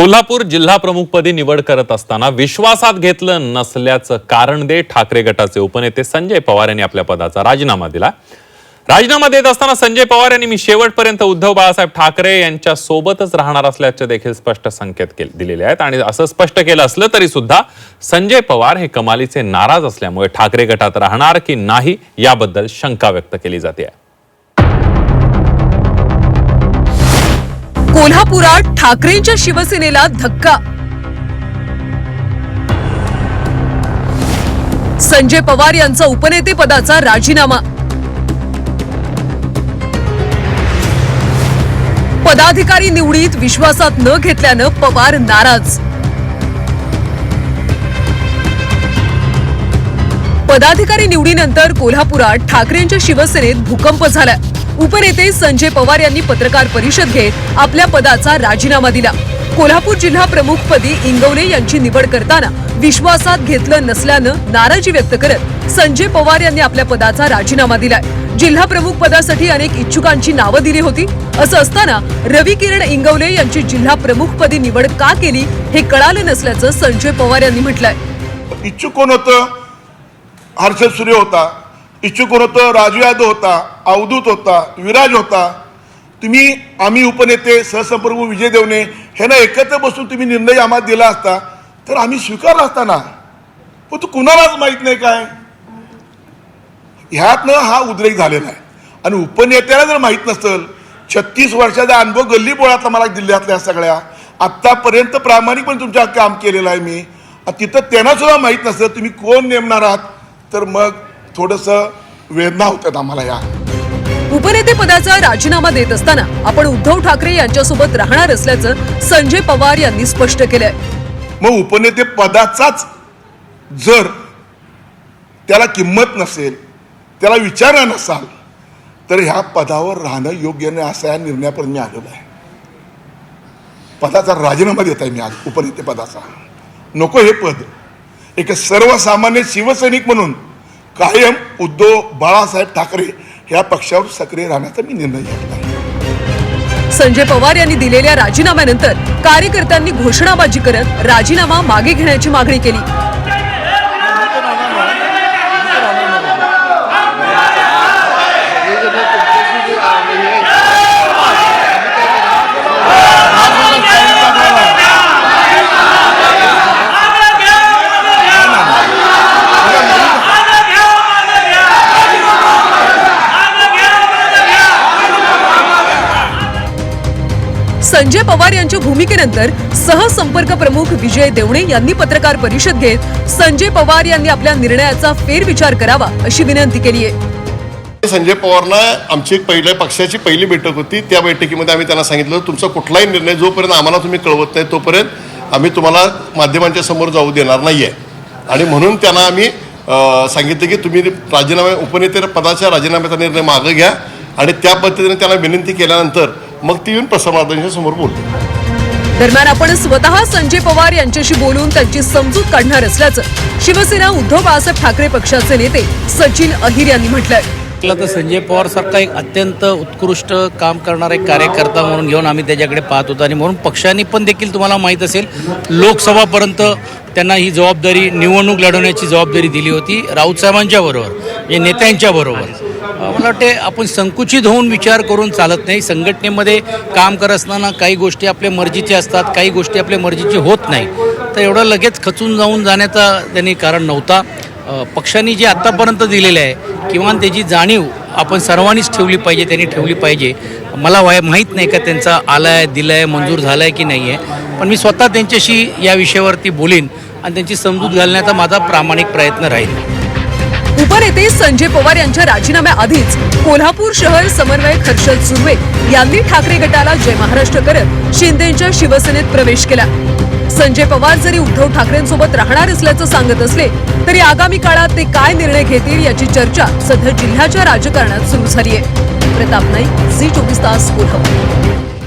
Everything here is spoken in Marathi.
कोल्हापूर जिल्हाप्रमुखपदी निवड करत असताना विश्वासात घेतलं नसल्याचं कारण दे ठाकरे गटाचे उपनेते संजय पवार यांनी आपल्या पदाचा राजीनामा दिला. राजीनामा देत असताना संजय पवार यांनी मी शेवटपर्यंत उद्धव बाळासाहेब ठाकरे यांच्या सोबतच राहणार असल्याचे देखील स्पष्ट संकेत केले- दिलेले आहेत. आणि असं स्पष्ट केलं असलं तरी सुद्धा संजय पवार हे कमालीचे नाराज असल्यामुळे ठाकरे गटात राहणार की नाही याबद्दल शंका व्यक्त केली जाते. कोल्हापुरात ठाकरेंच्या शिवसेनेला धक्का. संजय पवार यांचा उपनेते पदाचा राजीनामा. पदाधिकारी निवडीत विश्वासात न घेतल्यानं पवार नाराज. पदाधिकारी निवडीनंतर कोल्हापुरात ठाकरेंच्या शिवसेनेत भूकंप झाला उपनेते संजय पवार यांनी पत्रकार परिषद घेत आपल्या पदाचा राजीनामा दिला. कोल्हापूर जिल्हा प्रमुखपदी इंगवले यांची निवड करताना विश्वासात घेतलं नसल्यानं नाराजी व्यक्त करत संजय पवार यांनी आपल्या पदाचा राजीनामा दिलाय. जिल्हा प्रमुख पदासाठी अनेक इच्छुकांची नावं दिली होती. असं असताना रवी किरण इंगवले यांची जिल्हा प्रमुखपदी निवड का केली हे कळालं नसल्याचं संजय पवार यांनी म्हटलंय. इच्छुक कोण होतं? हर्षद सूर्य होता. इच्छुक कोण होतं राजू यादव होता अवधूत होता विराज होता. तुम्ही आम्ही उपनेते सहसंपर्क विजय देवणे ह्यांना एकत्र बसून तुम्ही निर्णय आम्हाला दिला असता तर आम्ही स्वीकारला असताना पण तू कुणालाच माहीत नाही काय? ह्यातनं हा उद्रेक झालेला आहे. आणि उपनेत्याला जर माहीत नसेल छत्तीस वर्षाचा अनुभव गल्ली बोळातला मला जिल्ह्यातल्या सगळ्या. आत्तापर्यंत प्रामाणिकपणे तुमच्या काम केलेलं आहे मी. तिथं त्यांना सुद्धा माहीत नसतं तुम्ही कोण नेमणार आहात? तर मग थोडंसं वेदना होतात आम्हाला या. उपनेते पदाचा राजीनामा देत असताना आपण उद्धव ठाकरे यांच्यासोबत राहणार असल्याचं संजय पवार यांनी स्पष्ट केलंय. मग उपनेते पदाचाच जर त्याला किंमत नसेल त्याला विचार नसाल तर ह्या पदावर राहणं योग्य नाही असा या निर्णयापर्यंत मी आलेलो आहे. पदाचा राजीनामा देत आहे मी आज उपनेते पदाचा. नको हे पद. एक सर्वसामान्य शिवसैनिक म्हणून कायम उद्धव बाळासाहेब ठाकरे या पक्षावर सक्रिय राहण्याचा मी निर्णय घेतला. संजय पवार यांनी दिलेल्या राजीनाम्यानंतर कार्यकर्त्यांनी घोषणाबाजी करत राजीनामा मागे घेण्याची मागणी केली. संजय पवार यांच्या भूमिकेनंतर सहसंपर्क प्रमुख विजय देवणे यांनी पत्रकार परिषद घेत संजय पवार यांनी आपल्या निर्णयाचा फेरविचार करावा अशी विनंती केली आहे संजय पवारला आमची एक पहिल्या पक्षाची पहिली बैठक होती. त्या बैठकीमध्ये आम्ही त्यांना सांगितलं तुमचा कुठलाही निर्णय जोपर्यंत आम्हाला तुम्ही कळवत नाही तोपर्यंत आम्ही तुम्हाला माध्यमांच्या समोर जाऊ देणार नाही आहे आणि म्हणून त्यांना आम्ही सांगितलं की तुम्ही राजीनामे उपनेते पदाच्या राजीनाम्याचा निर्णय मागं घ्या. आणि त्या पद्धतीने त्यांना विनंती केल्यानंतर मग ती येऊन प्रसारमाध्यमांच्या समोर बोलतो दरम्यान आपण स्वतः संजय पवार यांच्याशी बोलून त्यांची समजूत काढणार असल्याचं शिवसेना उद्धव बाळासाहेब ठाकरे पक्षाचे नेते सचिन अहिर यांनी म्हटलंय. म्हटलं तर संजय पवार सारखा एक अत्यंत उत्कृष्ट काम करणारा एक कार्यकर्ता म्हणून घेऊन आम्ही त्याच्याकडे पाहत होतो. आणि म्हणून पक्षाने पण देखील तुम्हाला माहीत असेल लोकसभापर्यंत त्यांना ही जबाबदारी निवडणूक लढवण्याची जबाबदारी दिली होती राऊत साहेबांच्या बरोबर म्हणजे नेत्यांच्या बरोबर. मला वाटते आपण संकुचित होऊन विचार करून चालत नाही. संघटनेमध्ये काम करत असताना काही गोष्टी आपल्या मर्जीच्या असतात काही गोष्टी आपल्या मर्जीची होत नाही. तर एवढं लगेच खचून जाऊन जाण्याचा त्यांनी कारण नव्हता. पक्षांनी जे आत्तापर्यंत दिलेले आहे किंवा त्याची जाणीव आपण सर्वांनीच ठेवली पाहिजे त्यांनी ठेवली पाहिजे. मला वाय माहीत नाही का त्यांचा आला आहे दिला आहे मंजूर झाला आहे की नाही आहे पण मी स्वतः त्यांच्याशी या विषयावरती बोलीन आणि त्यांची समजूत घालण्याचा माझा प्रामाणिक प्रयत्न राहील. उपनेते संजय पवार यांच्या राजीनाम्याआधीच कोल्हापूर शहर समन्वयक हर्षल सुर्वे यांनी ठाकरे गटाला जय महाराष्ट्र करत शिंदेच्या शिवसेनेत प्रवेश केला. संजय पवार जरी उद्धव ठाकरेंसोबत राहणार असल्याचं सांगत असले तरी आगामी काळात ते काय निर्णय घेतील याची चर्चा सध्या जिल्ह्याच्या राजकारणात सुरू झाली आहे प्रताप नाईक झी चोवीस तास कोल्हापूर.